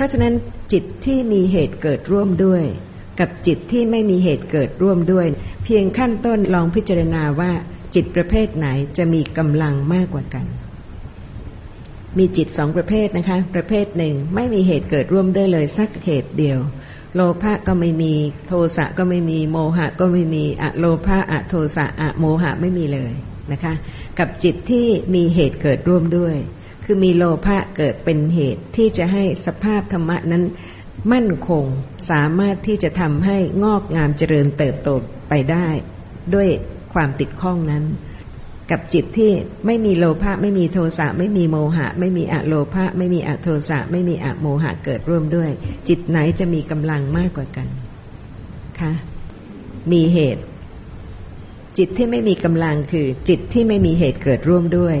ราะฉะนั้นจิตที่มีเหตุเกิดร่วมด้วย กับจิตที่ไม่มีเหตุเกิดร่วมด้วย เพียงขั้นต้นลองพิจารณาว่าจิตประเภทไหนจะมีกำลังมากกว่ากัน มีจิตสองประเภทนะคะ ประเภทหนึ่งไม่มีเหตุเกิดร่วมด้วยเลยสักเหตุเดียว โลภะก็ไม่มีโทสะก็ไม่มีโมหะก็ไม่มีอะโลภะอะโทสะอะโมหะไม่มีเลยนะคะ กับจิตที่มีเหตุเกิดร่วมด้วย คือมีโลภะเกิดเป็นเหตุที่จะให้สภาพธรรมะนั้น มั่นคงสามารถที่จะทำให้งอกงามเจริญเติบโตไปได้ ด้วยความติดข้องนั้น กับจิตที่ไม่มีโลภะไม่มีโทสะไม่มีโมหะ ไม่มีอะโลภะไม่มีอะโทสะไม่มีอะโมหะเกิดร่วมด้วย จิตไหนจะมีกำลังมากกว่ากันคะมีเหตุ จิตที่ไม่มีกำลังคือจิตที่ไม่มีเหตุเกิดร่วมด้วย